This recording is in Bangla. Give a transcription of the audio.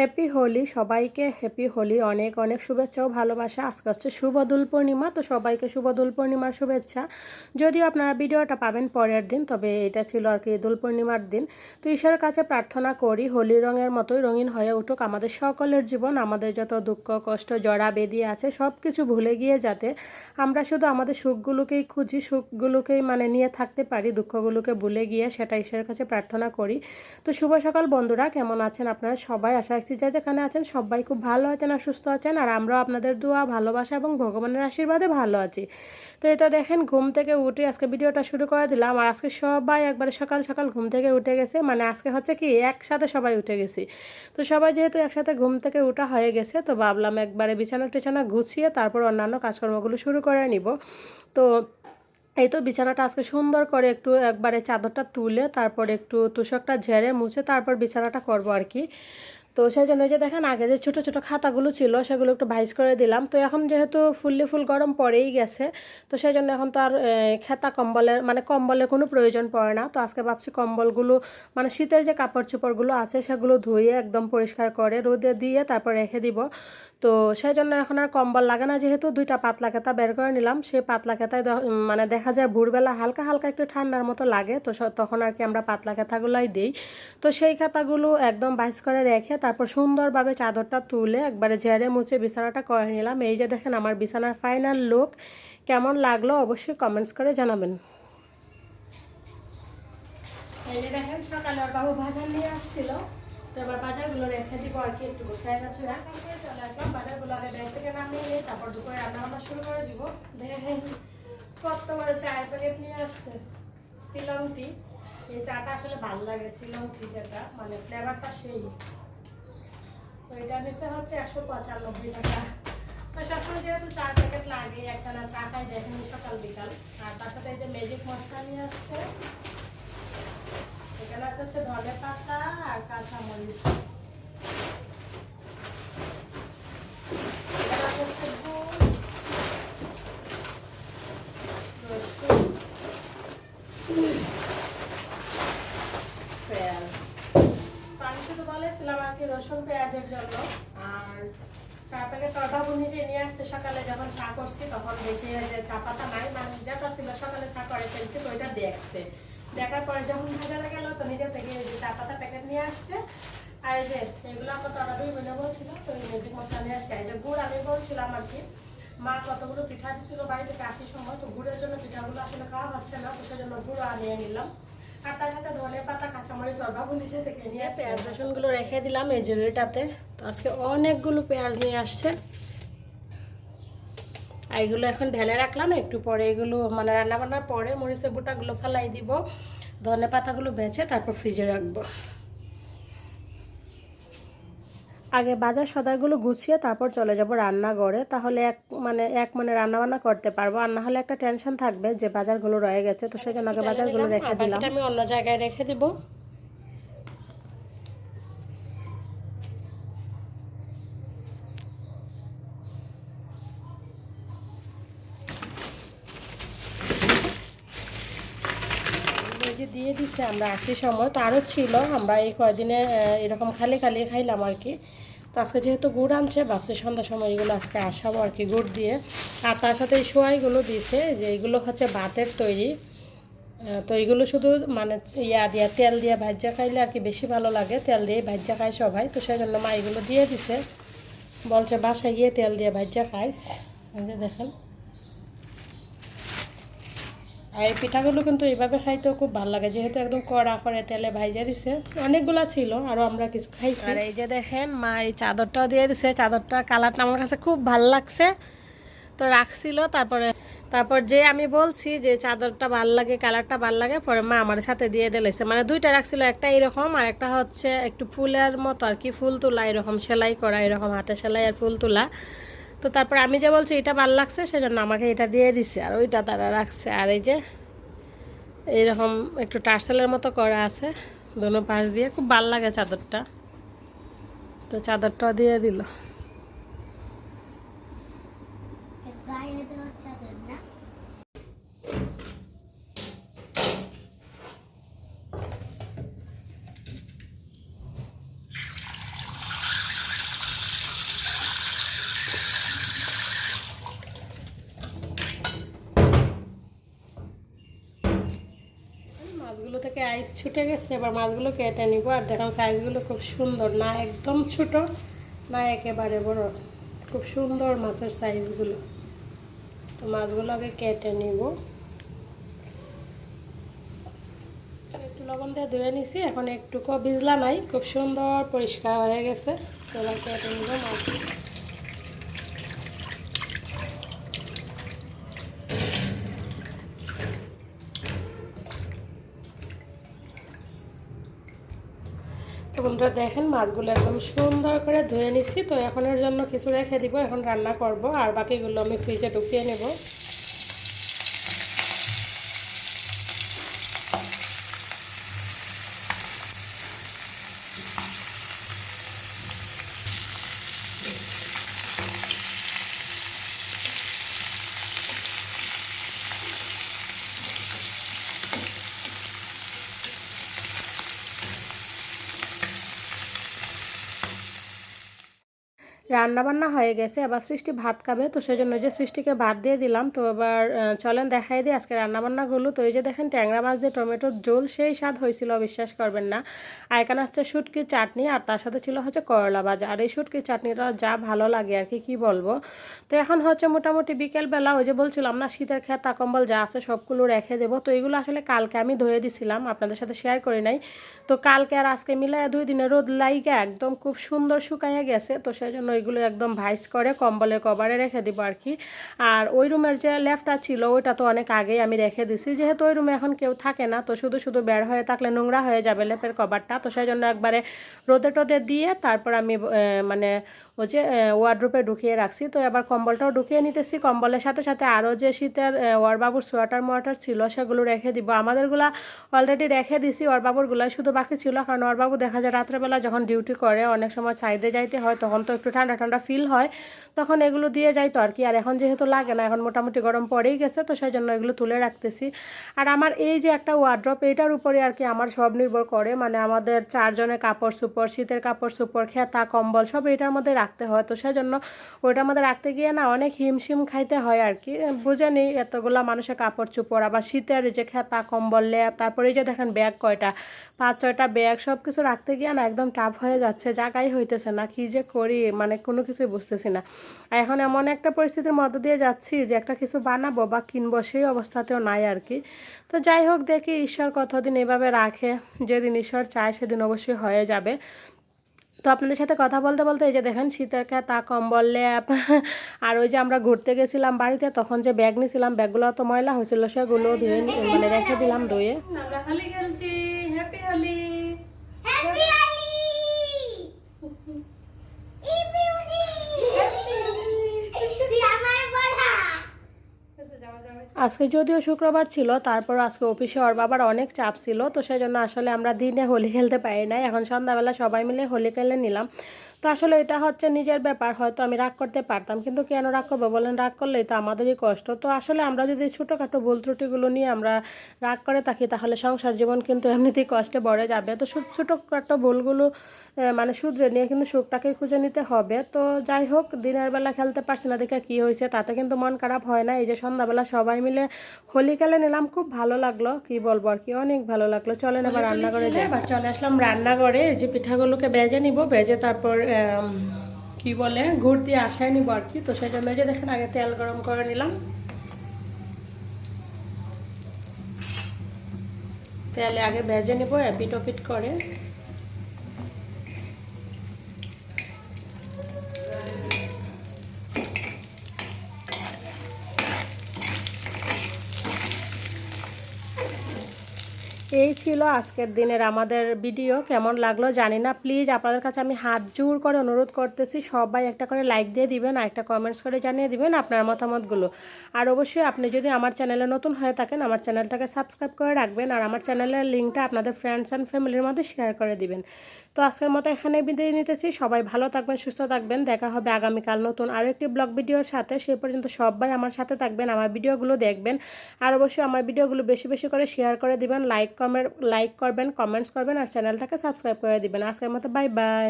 হ্যাপি হোলি সবাইকে হ্যাপি হোলি অনেক অনেক শুভেচ্ছা ও ভালোবাসা। আজকে হচ্ছে শুভ দোল পূর্ণিমা, তো সবাইকে শুভ দোল পূর্ণিমার শুভেচ্ছা। যদিও আপনারা ভিডিওটা পাবেন পরের দিন, তবে এটা ছিল আর কি দোল পূর্ণিমার দিন। তো ঈশ্বরের কাছে প্রার্থনা করি, হোলি রঙের মতোই রঙিন হয়ে উঠুক আমাদের সকলের জীবন, আমাদের যত দুঃখ, কষ্ট জড়া বেদি আছে সব কিছু ভুলে গিয়ে যাতে আমরা শুধু আমাদের সুখগুলোকেই খুঁজি, সুখগুলোকেই মানে নিয়ে থাকতে পারি, দুঃখগুলোকে ভুলে গিয়ে সেটা ঈশ্বরের কাছে প্রার্থনা করি। তো শুভ সকাল বন্ধুরা, কেমন আছেন আপনারা সবাই? আশা রাখছি যে যেখানে আছেন, সবাই খুব ভালো আছেন আর সুস্থ আছেন আর আমরাও আপনাদের দোয়া, ভালোবাসা এবং ভগবানের আশীর্বাদে ভালো আছি। তো এটা দেখেন, ঘুম থেকে উঠে আজকে ভিডিওটা শুরু করে দিলাম আর আজকে সবাই একবারে সকাল সকাল ঘুম থেকে উঠে গেছে। মানে আজকে হচ্ছে কি, একসাথে সবাই উঠে গেছি। তো সবাই যেহেতু একসাথে ঘুম থেকে উঠা হয়ে গেছে, তো ভাবলাম একবারে বিছানা টিছানা গুছিয়ে তারপর অন্যান্য কাজকর্মগুলো শুরু করে নিব। তো এই তো বিছানাটা আজকে সুন্দর করে একটু একবারে চাদরটা তুলে তারপর একটু তুষকটা ঝেড়ে মুছে তারপর বিছানাটা করব আর কি। তো সেই জন্য যে দেখেন, আগে যে ছোটো ছোটো খাতাগুলো ছিল, সেগুলো একটু ভাইস করে দিলাম। তো এখন যেহেতু ফুললি ফুল গরম পড়েই গেছে, তো সেই জন্য এখন তো আর খেতা কম্বলের মানে কম্বলের কোনো প্রয়োজন পড়ে না। তো আজকে ভাবছি কম্বলগুলো মানে শীতের যে কাপড় চোপড়গুলো আছে, সেগুলো ধুয়ে একদম পরিষ্কার করে রোদে দিয়ে তারপর রেখে দিব। তো সেই জন্য এখন আর কম্বল লাগে না। যেহেতু দুইটা পাতলা খেতা বের করে নিলাম, সেই পাতলা খেতায় মানে দেখা যায় ভোরবেলা হালকা হালকা একটু ঠান্ডার মতো লাগে, তো তখন আর কি আমরা পাতলা খেতাগুলাই দিই। তো সেই খাতাগুলো একদম বাইস করে রেখে তারপর সুন্দরভাবে চাদরটা তুলে একবারে ঝেড়ে মুছে বিছানাটা করে নিলাম। এই যে দেখেন আমার বিছানার ফাইনাল লুক, কেমন লাগল অবশ্যই কমেন্টস করে জানাবেন। এই যে দেখেন সকালে বাবু ভাজা নিয়ে আসছিল। তো এবার বাজারগুলো রেখে দিব আর কি, একটু গোছায় গেছে থেকে চলে আসলাম। বাজারগুলো আগে ব্যাগ থেকে নামিয়ে নিয়ে তারপর দুপুরে রান্না বান্না শুরু করে দিব। দেখেন, কত করে চায়ের প্যাকেট নিয়ে আসছে। শিলং টি এই চাটা আসলে ভালো লাগে শিলং টি যেটা মানে ফ্লেভারটা সেই। তো এটা নিচে হচ্ছে একশো পঁচানব্বই টাকা। সবসময় যেহেতু চার প্যাকেট লাগে একটা না চা খাই, দেখেন সকাল বিকাল। আর তার সাথে এই যে ম্যাজিক মশলা নিয়ে আসছে। হচ্ছে ধনে পাতা আর কাঁচা মরিচ এখানে আছে হচ্ছে গুড়, রসুন, পেঁয়াজের জন্য। আর চা প্যাকেট নিজে নিয়ে আসছে সকালে যখন চা করছি তখন দেখি যে চা পাতা নাই মানে যেটা ছিল সকালে চা করে ফেলছি তো ওইটা দেখছে। দেখার পরে যখন বাজারে গেল তো নিজে থেকে যে চা পাতা প্যাকেট নিয়ে আসছে। আর যে এগুলো আমার তারা দুই বোনে বলছিল তো এই ম্যাজিক মশলা নিয়ে আসছে। এই যে গুড় আমি বলছিলাম আর কি মা কতগুলো পিঠা দিছিল বাড়ি থেকে আসার সময় তো গুড়ের জন্য পিঠাগুলো আসলে খাওয়া হচ্ছে না তো সেই জন্য গুঁড়ো আনিয়ে নিলাম। আর তার সাথে ধনে পাতা কাঁচামরিচ অর্বাবু নিচে থেকে নিয়ে পেঁয়াজ রসুনগুলো রেখে দিলাম এই জরুরিটাতে তো আজকে অনেকগুলো পেঁয়াজ নিয়ে আসছে। আর এগুলো এখন ঢেলে রাখলাম একটু পরে এগুলো মানে রান্না বান্নার পরে মরিচের বুটাগুলো ফেলাই দিব ধনে পাতাগুলো বেছে তারপর ফ্রিজে রাখব। আগে বাজার সদাইগুলো গুছিয়ে তারপর চলে যাব রান্নাঘরে তাহলে এক মানে এক মানে রান্না বান্না করতে পারব আর না হলে একটা টেনশন থাকবে যে বাজারগুলো রয়ে গেছে তো সেই জন্য আগে বাজারগুলো রেখে দিলাম। আমি অন্য জায়গায় রেখে দিব এই যে দিয়ে দিছে, আমরা আসি সময়। তো আরও ছিল, আমরা এই কয়দিনে এরকম খালি খালি খাইলাম আর কি। তো আজকে যেহেতু গুড় আনছে, ভাবছি সন্ধ্যার সময় এগুলো আজকে আসাবো আর কি গুড় দিয়ে। আর তার সাথে এই সোয়াইগুলো দিয়েছে যে এগুলো হচ্ছে ভাতের তৈরি। তো এগুলো শুধু মানে ইয়া দিয়া, তেল দিয়ে ভাজ্যা খাইলে আর কি বেশি ভালো লাগে। তেল দিয়ে ভাজ্যা খায় সবাই। তো সেই জন্য মা এগুলো দিয়ে দিছে। বলছে বাসায় গিয়ে তেল দিয়ে ভাজ্যা খাইস। দেখেন। আর এই পিঠাগুলো কিন্তু এইভাবে খাইতেও খুব ভালো লাগে। যেহেতু একদম কড়া করে তেলে ভাইজা দিছে, অনেকগুলা ছিল আরও আমরা কিছু খাইছি। আর এই যে দেখেন, মা এই চাদরটাও দিয়ে দিছে। চাদরটার কালারটা আমার কাছে খুব ভালো লাগছে। তো রাখছিল, তারপরে, তারপর যে আমি বলছি যে চাদরটা ভালো লাগে, কালারটা ভালো লাগে, পরে মা আমার সাথে দিয়ে দিলেছে মানে দুইটা রাখছিল, একটা এরকম আর একটা হচ্ছে একটু ফুলের মতো আর কি, ফুল তোলা এরকম, সেলাই করা এরকম, হাতে সেলাই আর ফুল তোলা। তো তারপর আমি যে বলছি, এটা ভালো লাগছে, সেজন্য আমাকে এটা দিয়ে দিছে। আর ওইটা তারা রাখছে। আর এই যে এইরকম একটু টার্সেলের মতো করা আছে, দুনো পাশ দিয়ে। খুব ভালো লাগে চাদরটা। তো চাদরটা দিয়ে দিল। থেকে আইস ছুটে গেছে, এবার মাছগুলো কেটে নিব। আর দেখেন সাইজগুলো খুব সুন্দর। না একদম ছোট, না একেবারে বড়। খুব সুন্দর মাছের সাইজগুলো তো মাছগুলো আগে কেটে নিব। একটু লবণ দিয়ে ধুয়ে নিছি। এখন একটুকু ভিজলা নাই, খুব সুন্দর পরিষ্কার হয়ে গেছে। তো এবার কেটে নিব মাছ তো বন্ধুরা দেখেন, মাছগুলো একদম সুন্দর করে ধুয়ে নিচ্ছি। তো এখনের জন্য কিছু রেখে দিব, এখন রান্না করব। আর বাকিগুলো আমি ফ্রিজে ঢুকিয়ে নেব। রান্না বান্না হয়ে গেছে, এবার সৃষ্টি ভাত খাবে। তো সেই জন্য যে সৃষ্টিকে ভাত দিয়ে দিলাম। তো এবার চলেন দেখাই দিই আজকে রান্না বান্নাগুলো তো এই যে দেখেন ট্যাংরা মাছ দিয়ে টমেটোর ঝোল, সেই স্বাদ হয়েছিল, বিশ্বাস করবেন না। আর এখানে হচ্ছে শুটকির চাটনি, আর তার সাথে ছিল হচ্ছে করলা ভাজা। আর এই শুটকির চাটনিটা যা ভালো লাগে আর কি, কী বলব? তো এখন হচ্ছে মোটামুটি বিকেলবেলা ওই যে বলছিলাম না, শীতের খেতা কম্বল যা আছে সবগুলো রেখে দেবো। তো এইগুলো আসলে কালকে আমি ধুয়ে দিছিলাম, আপনাদের সাথে শেয়ার করি নাই। তো কালকে আর আজকে মিলে দুই দিনে রোদ লাইগা, একদম খুব সুন্দর শুকাইয়া গেছে। তো সেই জন্য ওইগুলো একদম ভাইস করে কম্বলে কভারে রেখে দিব আর কি। আর ওই রুমের যে লেফটটা ছিল, ওইটা তো অনেক আগেই আমি রেখে দিছি। যেহেতু ওই রুমে এখন কেউ থাকে না, তো শুধু শুধু বের হয়ে থাকলে নোংরা হয়ে যাবে লেপের কভারটা তো সেই জন্য একবারে রোদে টোদে দিয়ে তারপর আমি মানে ওই যে ওয়ার্ড্রোপে ঢুকিয়ে রাখছি। তো এবার কম্বলটাও ঢুকিয়ে নিতেছি। কম্বলের সাথে সাথে আরও যে শীতের ওয়ারবাবুর সোয়েটার মোয়াটার ছিল, সেগুলো রেখে দিব। আমাদেরগুলা অলরেডি রেখে দিছি ওরবাবুরগুলো শুধু বাকি ছিল। কারণ ওরবাবু দেখা যায় রাত্রেবেলা যখন ডিউটি করে, অনেক সময় সাইডে যাইতে হয়, তখন তো একটু ঠান্ডা ঠান্ডা ঠান্ডা ফিল হয়, তখন এগুলো দিয়ে যাইতো আর কি। আর এখন যেহেতু লাগে না, এখন মোটামুটি গরম পড়েই গেছে, তো সেই জন্য এগুলো তুলে রাখতেছি। আর আমার এই যে একটা ওয়ার্ড্রপ এইটার উপরে আর কি আমার সব নির্ভর করে। মানে আমাদের চারজনের কাপড় চোপড়, শীতের কাপড় চোপড়, খেতা, কম্বল, সব এটার মধ্যে রাখতে হয়। তো সেজন্য ওইটার মধ্যে রাখতে গিয়ে না অনেক হিমশিম খাইতে হয় আর কি। বুঝেনি এতগুলা মানুষের কাপড় চোপড়, আবার শীতের যে খেতা, কম্বল ল্যাপ তারপরে এই যে দেখেন ব্যাগ কয়টা পাঁচ ছয়টা ব্যাগ সব কিছু রাখতে গিয়ে না একদম টাফ হয়ে যাচ্ছে জায়গাই হইতেছে না, কী যে করি? মানে কোনো কিছুই বুঝতেছি না। আর এখন এমন একটা পরিস্থিতির মধ্য দিয়ে যাচ্ছি যে একটা কিছু বানাবো বা কিনবো সেই অবস্থাতেও নাই আর কি। তো যাই হোক দেখি ঈশ্বর কতদিন এভাবে রাখে যেদিন ঈশ্বর চায় সেদিন অবশ্যই হয়ে যাবে। তো আপনাদের সাথে কথা বলতে বলতে এই যে দেখেন শীতের তা কম্বল ল্যাপ আর ওই যে আমরা ঘুরতে গেছিলাম বাড়িতে তখন যে ব্যাগ নিয়েছিলাম ব্যাগগুলো তো ময়লা হয়েছিল সেগুলো ধুয়ে মানে রেখে দিলাম ধুয়ে। আমরা হোলি খেলছি happy Holi. Happy Holi! Happy Holi আমার বড়া আজকে যদিও শুক্রবার ছিল, তারপর আজকে অফিসে ওর বাবার অনেক চাপ ছিল, তো সেই জন্য আসলে আমরা দিনে হোলি খেলতে পারি নাই। এখন সন্ধ্যাবেলা সবাই মিলে হোলি খেলে নিলাম। তো আসলে এটা হচ্ছে নিজের ব্যাপার হয়তো আমি রাগ করতে পারতাম। কিন্তু কেন রাগ করব বলেন? রাগ করলেই তো আমাদেরই কষ্ট। তো আসলে আমরা যদি ছোটোখাটো ভুল ত্রুটিগুলো নিয়ে আমরা রাগ করে থাকি তাহলে সংসার জীবন কিন্তু এমনিতেই কষ্টে বড়ে যাবে। তো ছোটোখাটো ভুলগুলো মানে শুধরে নিয়ে কিন্তু সুখটাকে খুঁজে নিতে হবে। তো যাই হোক দিনের বেলা খেলতে পারছি না দেখে কী হয়েছে তাতে কিন্তু মন খারাপ হয় না। এই যে সন্ধ্যাবেলা সবাই মিলে হোলি খেলে নিলাম খুব ভালো লাগল। কি বলব আর কি? অনেক ভালো লাগল। চলেন এবার রান্না করে যাই। এবার চলে আসলাম রান্নাঘরে। এই যে পিঠাগুলোকে বেজে নিব বেজে তারপর কি বলে গুড় দিয়ে আসায় নিব আর কি তো সেই জন্য যে দেখেন আগে তেল গরম করে নিলাম। তেলে আগে ভেজে নিব এপিট ওপিট করে। এই ছিল আজকের দিনের আমাদের ভিডিও। কেমন লাগল জানি না। প্লিজ আপনাদের কাছে আমি হাত জোর করে অনুরোধ করতেছি, সবাই একটা করে লাইক দিয়ে দিবেন আর একটা কমেন্টস করে জানিয়ে দিবেন আপনার মতামতগুলো। আর অবশ্যই আপনি যদি আমার চ্যানেলে নতুন হয়ে থাকেন, আমার চ্যানেলটাকে সাবস্ক্রাইব করে রাখবেন আর আমার চ্যানেলের লিঙ্কটা আপনাদের ফ্রেন্ডস অ্যান্ড ফ্যামিলির মধ্যে শেয়ার করে দিবেন। তো আজকের মতো এখানে বিদায় নিতেছি। সবাই ভালো থাকবেন, সুস্থ থাকবেন। দেখা হবে আগামীকাল নতুন আরও একটি ব্লগ ভিডিওর সাথে। সেই পর্যন্ত সবাই আমার সাথে থাকবেন, আমার ভিডিওগুলো দেখবেন। আর অবশ্যই আমার ভিডিওগুলো বেশি বেশি করে শেয়ার করে দিবেন লাইক কমেন্ট লাইক করবেন কমেন্টস করবেন আর চ্যানেলটাকে সাবস্ক্রাইব করে দিবেন। আজকের মতো বাই বাই